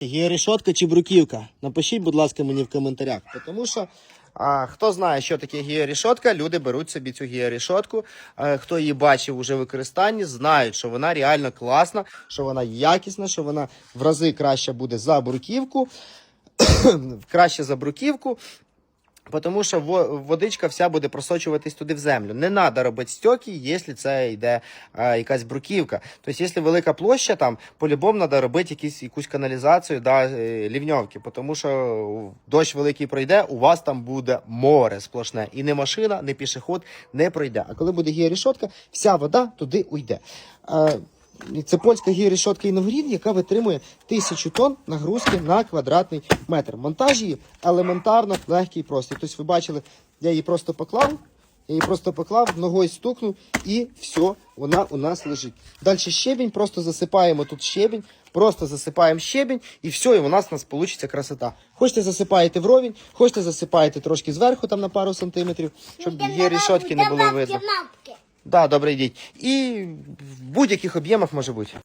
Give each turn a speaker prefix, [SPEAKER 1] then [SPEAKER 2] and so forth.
[SPEAKER 1] Є решетка чи бруківка? Напишіть, будь ласка, мені в коментарях. Тому що а, хто знає, що таке гієрішотка, люди беруть собі цю гієрішотку. А, хто її бачив уже в використанні, знають, що вона реально класна, що вона якісна, що вона в рази краще буде за бруківку. краще за бруківку. Тому що водичка вся буде просочуватись туди в землю. Не треба робити стьоки, якщо це йде а, якась бруківка. Тобто, якщо велика площа, там по-любому треба робити якісь, якусь каналізацію да, е, лівньовки, тому що дощ великий пройде, у вас там буде море сплошне. І не машина, не пішоход не пройде. А коли буде гіорішотка, вся вода туди уйде. Це польська гіорішотка Іногрін, яка витримує тисячу тонн нагрузки на квадратний метр. Монтаж її елементарно легкий і простий. Тобто ви бачили, я її просто поклав, я її просто поклав, ногою стукнув і все, вона у нас лежить. Далі щебінь, просто засипаємо тут щебінь, просто засипаємо щебінь і все, і у нас у нас вийде красота. Хочете засипаєте вровень, хочете засипаєте трошки зверху там на пару сантиметрів, щоб гіорішотки не було видно. Да, добре, йдіть. І в будь-яких об'ємах може бути.